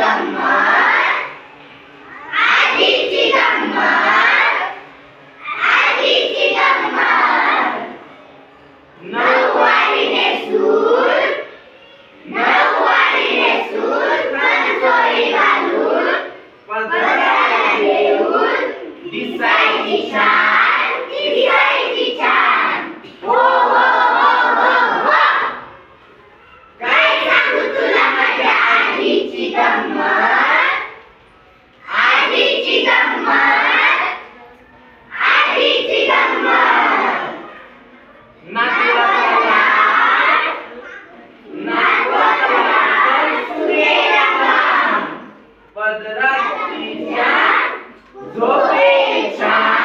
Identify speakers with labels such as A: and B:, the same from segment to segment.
A: தம்மா झोपे छान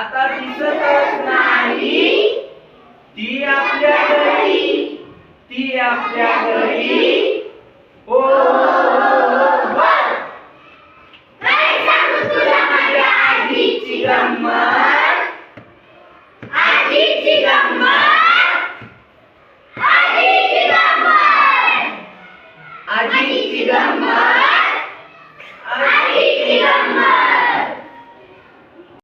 A: आता दिसतच नाही. ती आपल्या घरी ती आपल्या घरी. हो, हो, हो, हो Chigambar.